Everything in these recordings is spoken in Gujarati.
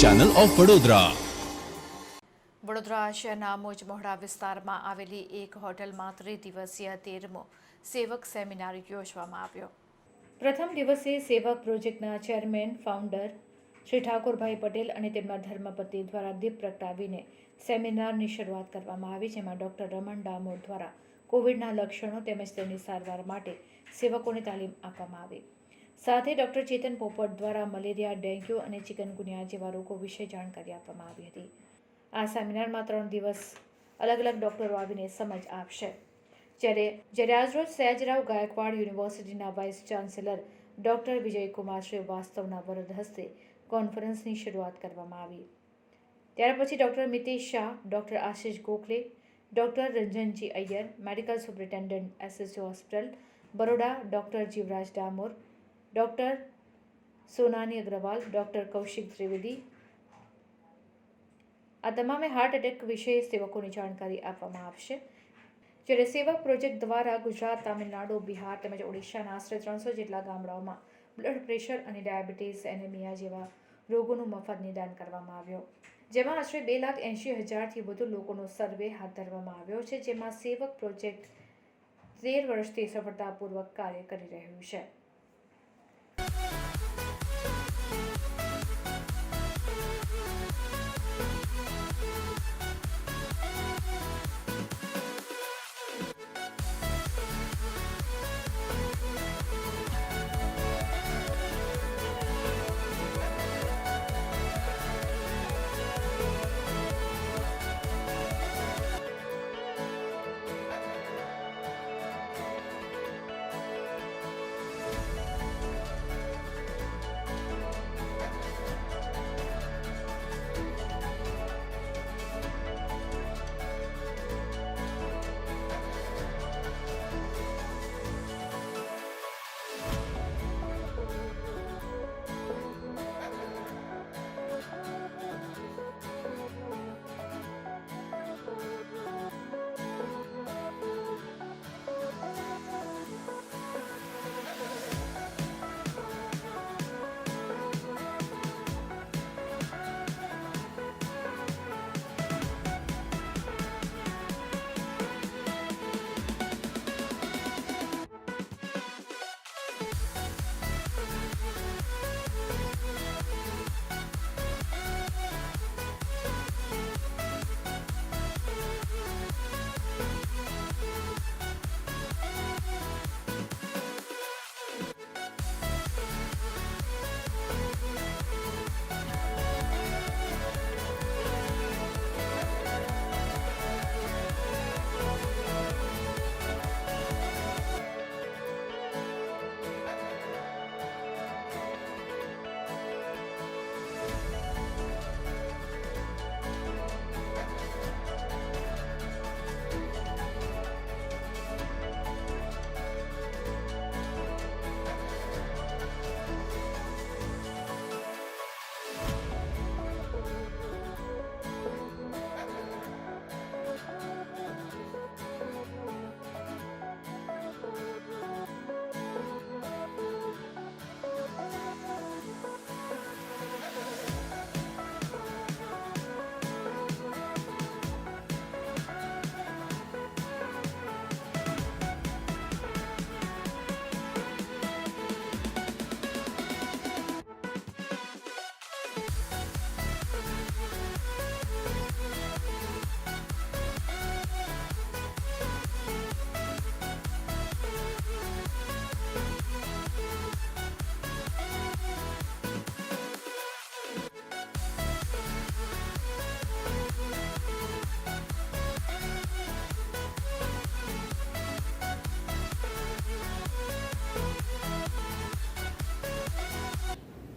ચેનલ ઓફ વડોદરા વડોદરા શહેરના મોજમોહડા વિસ્તારમાં આવેલી એક હોટલમાં ત્રિદિવસીય તેરમો સેવક સેમિનાર યોજવામાં આવ્યો. પ્રથમ દિવસે સેવક પ્રોજેક્ટના ચેરમેન ફાઉન્ડર શ્રી ઠાકોરભાઈ પટેલ અને તેમના ધર્મપતિ દ્વારા દીપ પ્રગટાવીને સેમિનારની શરૂઆત કરવામાં આવી જેમાં ડૉક્ટર રમણ ડામોર દ્વારા કોવિડના લક્ષણો તેમજ તેની સારવાર માટે સેવકોને તાલીમ આપવામાં આવી. સાથે ડૉક્ટર ચેતન પોપટ દ્વારા મલેરિયા, ડેન્ગ્યુ અને ચિકનગુનિયા જેવા રોગો વિશે જાણકારી આપવામાં આવી હતી. આ સેમિનારમાં ત્રણ દિવસ અલગ અલગ ડૉક્ટરો આવીને સમજ આપશે. જ્યારે જ્યારે આજરોજ સયાજરાવ ગાયકવાડ યુનિવર્સિટીના વાઇસ ચાન્સેલર ડૉક્ટર વિજયકુમાર શ્રીવાસ્તવના વરદ હસ્તે કોન્ફરન્સની શરૂઆત કરવામાં આવી. ત્યાર પછી doctor Mitesh Shah, doctor Ashish Gokhale, doctor Ranjanji Iyer, medical superintendent SSU hospital, Baroda, doctor Jivraj Damor doctor Sonani Agrawal, doctor Kaushik Trivedi. આ તમામે હાર્ટ એટેક વિશે સેવકોની જાણકારી આપવામાં આવશે. જ્યારે સેવક પ્રોજેક્ટ દ્વારા ગુજરાત, તામિલનાડુ, બિહાર તેમજ ઓડિશાના આશરે ત્રણસો જેટલા ગામડાઓમાં બ્લડ પ્રેશર અને ડાયાબિટીસ એનેમિયા જેવા રોગોનું મફત નિદાન કરવામાં આવ્યો. જેમાં આશરે બે લાખ એંશી હજારથી વધુ લોકોનો સર્વે હાથ ધરવામાં આવ્યો છે, જેમાં સેવક પ્રોજેક્ટ તેર વર્ષથી સફળતાપૂર્વક કાર્ય કરી રહ્યું છે. Yeah.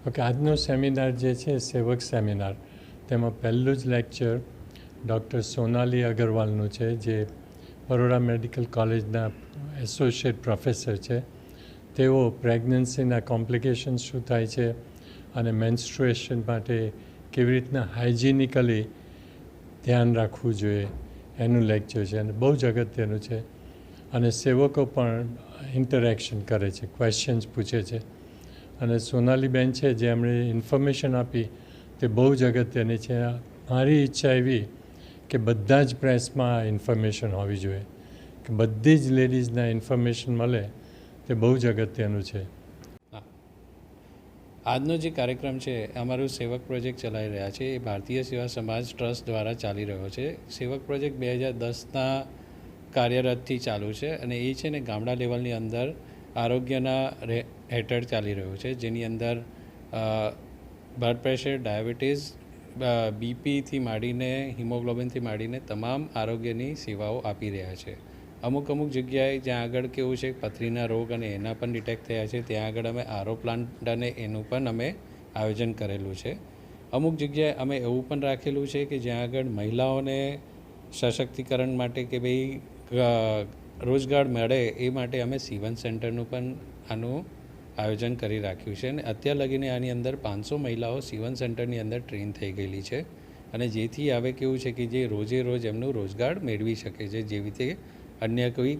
ઓકે, આજનો સેમિનાર જે છે સેવક સેમિનાર તેમાં પહેલું જ લેક્ચર ડૉક્ટર સોનાલી અગરવાલનું છે, જે બરોડા મેડિકલ કોલેજના એસોસિએટ પ્રોફેસર છે. તેઓ પ્રેગ્નન્સીના કોમ્પ્લિકેશન શું થાય છે અને મેન્સ્ટ્રુએશન માટે કેવી રીતના હાઇજિનિકલી ધ્યાન રાખવું જોઈએ એનું લેક્ચર છે અને બહુ જ અગત્યનું છે. અને સેવકો પણ ઇન્ટરેક્શન કરે છે ક્વેશ્ચન્સ પૂછે છે. અને સોનાલીબેન છે, જે એમણે ઇન્ફોર્મેશન આપી તે બહુ જ અગત્યની છે. મારી ઈચ્છા એવી કે બધા જ પ્રેસમાં ઇન્ફોર્મેશન હોવી જોઈએ. કે બધી જ લેડીઝના ઇન્ફોર્મેશન મળે તે બહુ જ અગત્યનું છે આજનો જે કાર્યક્રમ છે, અમારું સેવક પ્રોજેક્ટ ચલાવી રહ્યા છે. એ ભારતીય સેવા સમાજ ટ્રસ્ટ દ્વારા ચાલી રહ્યો છે. સેવક પ્રોજેક્ટ બે હજાર દસના કાર્યરતથી ચાલુ છે અને એ છે ને ગામડા લેવલની અંદર આરોગ્યના હેઠળ ચાલી રહ્યું છે. જેની અંદર બ્લડ પ્રેશર ડાયાબિટીસ બીપીથી માંડીને હિમોગ્લોબિનથી માંડીને તમામ આરોગ્યની સેવાઓ આપી રહ્યા છે. અમુક અમુક જગ્યાએ જ્યાં આગળ કેવું છે, પથરીના રોગ અને એના પણ ડિટેક્ટ થયા છે, ત્યાં આગળ અમે આરો પ્લાન્ટ અને એનું પણ અમે આયોજન કરેલું છે. અમુક જગ્યાએ અમે એવું પણ રાખેલું છે કે જ્યાં આગળ મહિલાઓને સશક્તિકરણ માટે કે ભાઈ રોજગાર મળે એ માટે અમે સીવન સેન્ટરનું પણ આનું આયોજન કરી રાખ્યું છે. અને અત્યાર લગીને આની અંદર પાંચસો મહિલાઓ સીવન સેન્ટરની અંદર ટ્રેન થઈ ગયેલી છે. અને જેથી હવે કેવું છે કે જે રોજે રોજ એમનું રોજગાર મેળવી શકે છે. જેવી રીતે અન્ય કોઈ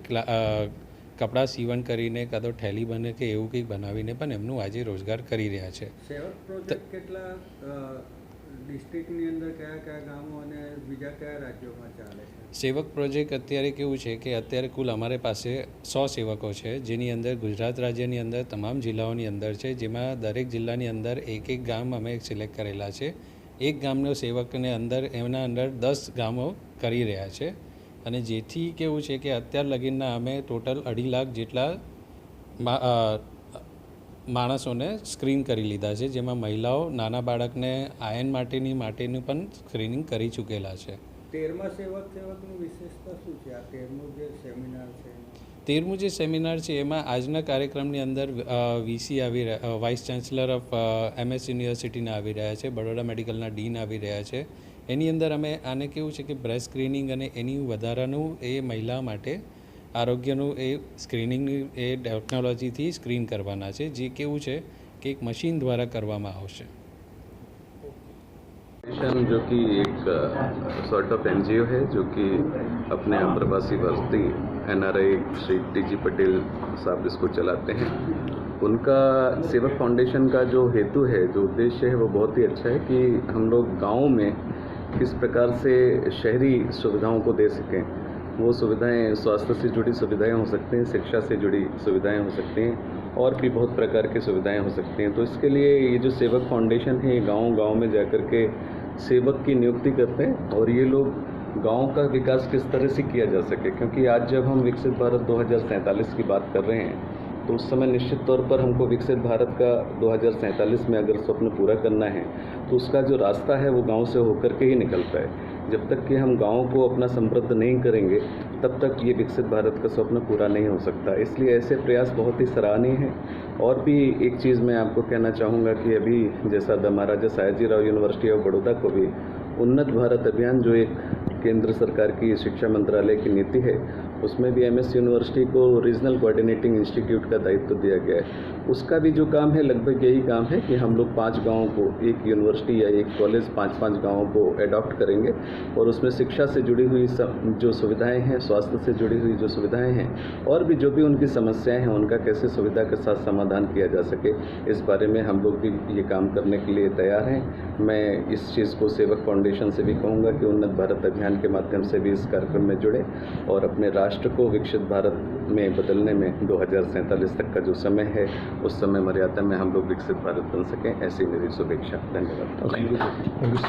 કપડાં સીવણ કરીને કાં તો ઠેલી બને કે એવું કંઈક બનાવીને પણ એમનું આજે રોજગાર કરી રહ્યા છે. કેટલા ડિસ્ટ્રિક્ટની અંદર કયા કયા ગામો અને બીજા કયા રાજ્યોમાં ચાલે છે? સેવક પ્રોજેક્ટ અત્યારે કેવું છે કે અત્યારે કુલ અમારે પાસે સો સેવકો છે, જેની અંદર ગુજરાત રાજ્યની અંદર તમામ જિલ્લાઓની અંદર છે, જેમાં દરેક જિલ્લાની અંદર એક એક ગામ અમે સિલેક્ટ કરેલા છે. એક ગામનો સેવકને અંદર એમના અંદર દસ ગામો કરી રહ્યા છે. અને જેથી કેવું છે કે અત્યાર લગીનના અમે ટોટલ અઢી લાખ જેટલા માણસોને સ્ક્રીન કરી લીધા છે જેમાં મહિલાઓ નાના બાળકને આયન માટેની માટેનું પણ સ્ક્રીનિંગ કરી ચૂકેલા છે. તેરમા સેવક સેવકની વિશેષતા શું છે? આ તેરમું જે સેમિનાર છે તેરમું જે સેમિનાર છે એમાં આજના કાર્યક્રમની અંદર વીસી આવી રહ્યા વાઇસ ચાન્સલર ઓફ એમએસ યુનિવર્સિટીના આવી રહ્યા છે બરોડા મેડિકલના ડીન આવી રહ્યા છે. એની અંદર અમે આને કેવું છે કે બ્રેસ્ટ સ્ક્રીનિંગ અને એની વધારાનું એ મહિલા માટે આરોગ્યનું એ સ્ક્રીનિંગની એ ટેકનોલોજીથી સ્ક્રીન કરવાના છે જે કેવું છે કે એક મશીન દ્વારા કરવામાં આવશે फाउंडेशन जो कि एक सॉर्ट ऑफ एनजीओ है जो कि अपने आप्रवासी बस्ती NRI Shri T G Patel साहब इसको चलाते हैं उनका सेवक फाउंडेशन का जो हेतु है जो उद्देश्य है वो बहुत ही अच्छा है कि हम लोग गाँव में किस प्रकार से शहरी सुविधाओं को दे सकें वो सुविधाएँ, स्वास्थ्य से जुड़ी सुविधाएँ हो सकती हैं, शिक्षा से जुड़ी सुविधाएँ हो सकती हैं, और भी बहुत प्रकार की सुविधाएँ हो सकती हैं। तो इसके लिए ये जो सेवक फाउंडेशन है, ये गाँव गाँव में जाकर के सेवक की नियुक्ति करते हैं, और ये लोग गाँव का विकास किस तरह से किया जा सके? क्योंकि आज जब हम विकसित भारत 2047 की बात कर रहे हैं तो उस समय निश्चित तौर पर हमको विकसित भारत का 2047 में अगर स्वप्न पूरा करना है तो उसका जो रास्ता है वो गाँव से होकर के ही निकलता है जब तक कि हम गाँव को अपना समृद्ध नहीं करेंगे, तब तक ये विकसित भारत का स्वप्न पूरा नहीं हो सकता। इसलिए ऐसे प्रयास बहुत ही सराहनीय हैं। और भी एक चीज़ मैं आपको कहना चाहूँगा कि अभी जैसा the Maharaja Sayaji Rao university of Baroda को भी उन्नत भारत अभियान जो एक केंद्र सरकार की शिक्षा मंत्रालय की नीति है उसमें भी एमएस यूनिवर्सिटी को रीजनल कोऑर्डिनेटिंग इंस्टीट्यूट का दायित्व दिया गया है। उसका भी जो काम है, लगभग यही काम है कि हम लोग पाँच गाँवों को, एक यूनिवर्सिटी या एक कॉलेज पाँच पाँच गाँवों को अडॉप्ट करेंगे और उसमें शिक्षा से जुड़ी हुई सब, जो सुविधाएँ हैं, स्वास्थ्य से जुड़ी हुई जो सुविधाएँ हैं, और भी जो भी उनकी समस्याएँ हैं, उनका कैसे सुविधा के साथ समाधान किया जा सके, इस बारे में हम लोग भी ये काम करने के लिए तैयार हैं। मैं इस चीज़ को सेवक फाउंडेशन से भी कहूँगा कि उन्नत भारत अभियान के माध्यम से भी इस कार्यक्रम में जुड़े और अपने राष्ट्र को विकसित भारत में बदलने में दो तक का जो समय है उस समय मर्यादा में हम लोग विकसित भारत बन सकें ऐसी मेरी शुभेच्छा धन्यवाद Thank you, sir.